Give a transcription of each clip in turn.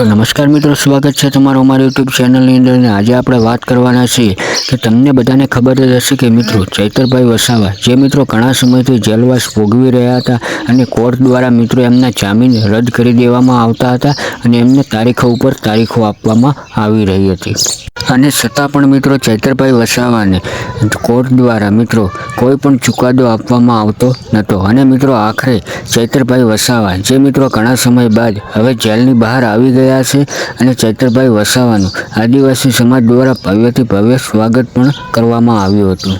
તો નમસ્કાર મિત્રો, સ્વાગત છે તમારું અમારી યુટ્યુબ ચેનલની અંદર અને આજે આપણે વાત કરવાના છીએ કે તમને બધાને ખબર જ હશે કે મિત્રો, ચૈતરભાઈ વસાવા જે મિત્રો ઘણા સમયથી જેલવાસ ભોગવી રહ્યા હતા અને કોર્ટ દ્વારા મિત્રો એમના જામીન રદ કરી દેવામાં આવતા હતા અને એમને તારીખો ઉપર તારીખો આપવામાં આવી રહી હતી. અને છતાં પણ મિત્રો, ચૈતરભાઈ વસાવાને કોર્ટ દ્વારા મિત્રો કોઈ પણ ચુકાદો આપવામાં આવતો નહોતો. અને મિત્રો, આખરે ચૈતરભાઈ વસાવા જે મિત્રો ઘણા સમય બાદ હવે જેલની બહાર આવી ગયા છે અને ચૈતરભાઈ વસાવાનું આદિવાસી સમાજ દ્વારા ભવ્યથી ભવ્ય સ્વાગત પણ કરવામાં આવ્યું હતું.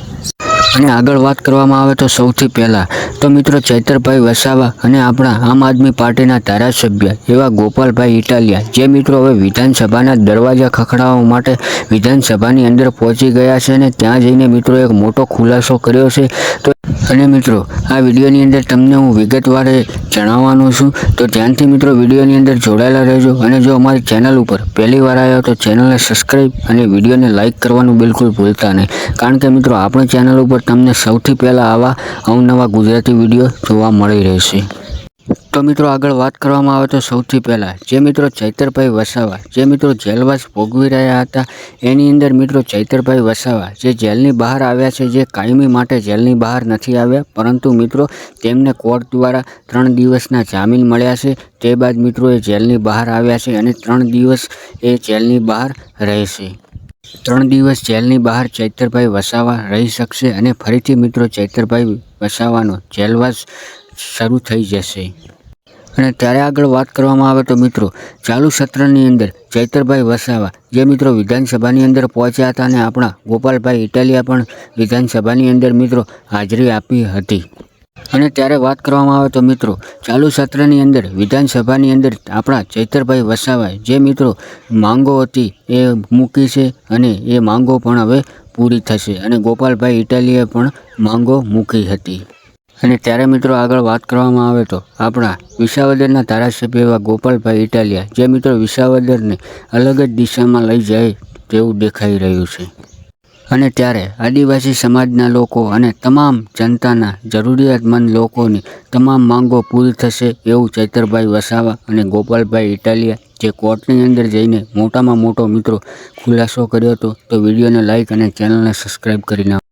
અને આગળ વાત કરવામાં આવે તો સૌથી પહેલાં તો મિત્રો ચૈતરભાઈ વસાવા અને આપણા આમ આદમી પાર્ટીના ધારાસભ્ય એવા ગોપાલભાઈ ઇટાલિયા, જે મિત્રો હવે વિધાનસભાના દરવાજા ખખડાવવા માટે વિધાનસભાની અંદર પહોંચી ગયા છે અને ત્યાં જઈને મિત્રો એક મોટો ખુલાસો કર્યો છે. તો અને મિત્રો, આ વિડીયોની અંદર તમને હું વિગતવારે જણાવવાનો છું. તો ધ્યાનથી મિત્રો, વિડીયોની અંદર જોડાયેલા રહેજો અને જો અમારી ચેનલ ઉપર પહેલી વાર આવ્યો તો ચેનલને સબસ્ક્રાઈબ અને વિડીયોને લાઇક કરવાનું બિલકુલ ભૂલતા નહીં. કારણ કે મિત્રો, આપણી ચેનલ ઉપર તમને સૌથી પહેલાં આવા અવનવા ગુજરાતી વીડિયો જોવા મળી રહેશે. તો મિત્રો આગળ વાત કરવામાં આવે તો સૌથી પહેલાં, જે મિત્રો ચૈતરભાઈ વસાવા, જે મિત્રો જેલવાસ ભોગવી રહ્યા હતા, એની અંદર મિત્રો ચૈતરભાઈ વસાવા, જે જેલની બહાર આવ્યા છે, જે કાયમી માટે જેલની બહાર નથી આવ્યા, પરંતુ મિત્રો તેમને કોર્ટ દ્વારા ત્રણ દિવસના જામીન મળ્યા છે, તે બાદ મિત્રો એ જેલની બહાર આવ્યા છે અને ત્રણ દિવસ એ જેલની બહાર રહેશે. ત્રણ દિવસ જેલની બહાર ચૈતરભાઈ વસાવા રહી શકશે અને ફરીથી મિત્રો ચૈતરભાઈ વસાવાનો જેલવાસ શરૂ થઈ જશે. અને ત્યારે આગળ વાત કરવામાં આવે તો મિત્રો, ચાલુ સત્રની અંદર ચૈતરભાઈ વસાવા, જે મિત્રો વિધાનસભાની અંદર પહોંચ્યા હતા અને આપણા ગોપાલભાઈ ઇટાલિયા પણ વિધાનસભાની અંદર મિત્રો હાજરી આપી હતી. અને ત્યારે વાત કરવામાં આવે તો મિત્રો, ચાલુ સત્રની અંદર વિધાનસભાની અંદર આપણા ચૈતરભાઈ વસાવાએ જે મિત્રો માંગો હતી એ મૂકી છે અને એ માંગો પણ હવે પૂરી થશે અને ગોપાલભાઈ ઇટાલીએ પણ માંગો મૂકી હતી. અને ત્યારે મિત્રો આગળ વાત કરવામાં આવે તો આપણા વિસાવદરના ધારાસભ્ય એવા ગોપાલભાઈ ઇટાલિયા, જે મિત્રો વિસાવદરને અલગ જ દિશામાં લઈ જાય તેવું દેખાઈ રહ્યું છે. અને ત્યારે આદિવાસી સમાજના લોકો અને તમામ જનતાના જરૂરિયાતમંદ લોકોની તમામ માંગો પૂરી થશે એવું ચૈતરભાઈ વસાવા અને ગોપાલભાઈ ઇટાલિયા જે કોર્ટની અંદર જઈને મોટામાં મોટો મિત્રો ખુલાસો કર્યો હતો તો વિડીયોને લાઇક અને ચેનલને સબસ્ક્રાઈબ કરી નાખો.